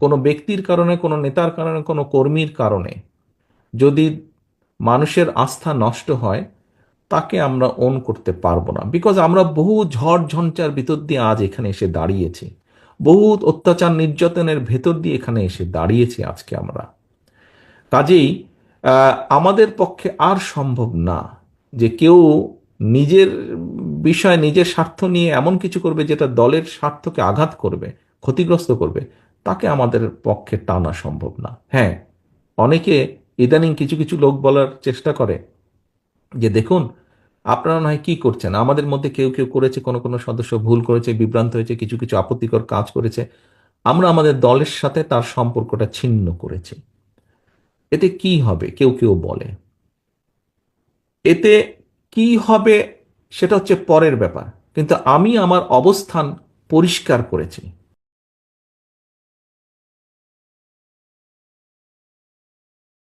কোনো ব্যক্তির কারণে, কোনো নেতার কারণে, কোনো কর্মীর কারণে যদি মানুষের আস্থা নষ্ট হয়, তাকে আমরা ওন করতে পারব না। বিকজ আমরা বহু ঝড় ঝঞ্চার ভিতর দিয়ে আজ এখানে এসে দাঁড়িয়েছি। বহু অত্যাচার নির্যাতনের ভেতর দিয়ে এখানে এসে দাঁড়িয়েছি আজকে আমরা। কাজেই আমাদের পক্ষে আর সম্ভব না যে কেউ নিজের বিষয়, নিজের স্বার্থ নিয়ে এমন কিছু করবে যেটা দলের স্বার্থকে আঘাত করবে, ক্ষতিগ্রস্ত করবে। তাকে আমাদের পক্ষে টানা সম্ভব না। হ্যাঁ। অনেকে ইদানিং কিছু কিছু লোক বলার চেষ্টা করে যে দেখুন আপনারা নয় কি করছেন? আমাদের মধ্যে কেউ কেউ করেছে কোনো কোনো সদস্য ভুল করেছে বিভ্রান্ত হয়েছে কিছু কিছু আপত্তিকর কাজ করেছে। আমরা আমাদের দলের সাথে তার সম্পর্কটা ছিন্ন করেছি। এতে কি হবে? কেউ কেউ বলে। এতে কি হবে সেটা হচ্ছে পরের ব্যাপার। কিন্তু আমি আমার অবস্থান পরিষ্কার করেছি।